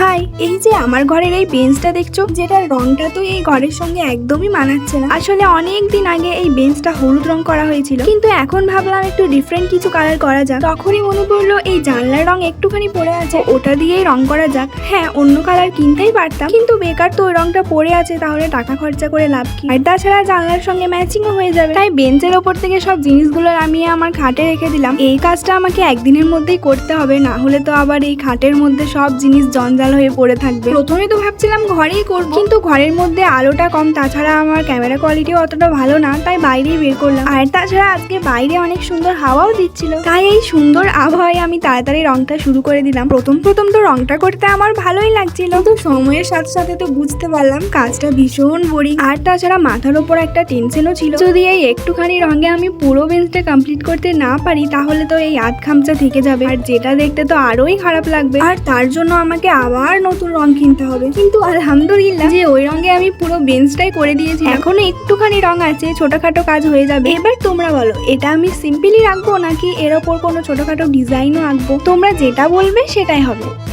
High, এই যে আমার ঘরের এই বেঞ্চটা দেখছ, যেটার রংটা তো এই ঘরের সঙ্গে একদমই মানাচ্ছে না। আসলে অনেক দিন আগে এই বেঞ্চটা হলুদ রং করা হয়েছিল, কিন্তু এখন ভাবলাম একটু ডিফারেন্ট কিছু কালার করা যাক। তখনই মনে পড়ল এই জানলার রং একটুখানি পড়ে আছে, ওটা দিয়েই রং করা যাক। হ্যাঁ অন্য কালার কিনতেই পারতাম, কিন্তু বেকার তো ওই রংটা পড়ে আছে, তাহলে টাকা খরচা করে লাভ কি? আর তাছাড়া জানলার সঙ্গে ম্যাচিংও হয়ে যাবে। তাই বেঞ্চের ওপর থেকে সব জিনিসগুলো নামিয়ে আমার খাটে রেখে দিলাম। এই কাজটা আমাকে একদিনের মধ্যেই করতে হবে, না হলে তো আবার এই খাটের মধ্যে সব জিনিস জঞ্জাল হয়ে পড়ে থাকবে। প্রথমে তো ভাবছিলাম ঘরেই করব, কিন্তু ঘরের মধ্যে আলোটা কম, তাছাড়া আমার ক্যামেরা কোয়ালিটিও অতটা ভালো না, তাই বাইরেই বের করলাম। আর তাছাড়া আজকে বাইরে অনেক সুন্দর হাওয়াও দিচ্ছিল, তাই এই সুন্দর আবহাওয়ায় আমি তাড়াতাড়ি রংটা শুরু করে দিলাম। প্রথম প্রথম তো রংটা করতে আমার ভালোই লাগছিল তো সময়ের সাথে সাথে তো বুঝতে পারলাম কাজটা ভীষণ বোরিং আর তাছাড়া মাথার ওপর একটা টেনশনও ছিল। যদি এই একটুখানি রঙে আমি পুরো বেঞ্চটা কমপ্লিট করতে না পারি, তাহলে তো এই আধ খামচা থেকে যাবে। আর যেটা দেখতে তো আরোই খারাপ লাগবে। আর তার জন্য আমাকে আবার নতুন রং কিনতে হবে। কিন্তু আলহামদুলিল্লাহ। যে ওই রঙে আমি পুরো বেঞ্চটাই করে দিয়েছি। এখনও একটুখানি রং আছে ছোটখাটো কাজ হয়ে যাবে। এবার তোমরা বলো এটা আমি সিম্পলি রাখব নাকি এর ওপর কোনো ছোটখাটো ডিজাইনও আঁকবো? তোমরা যেটা বলবে সেটাই হবে।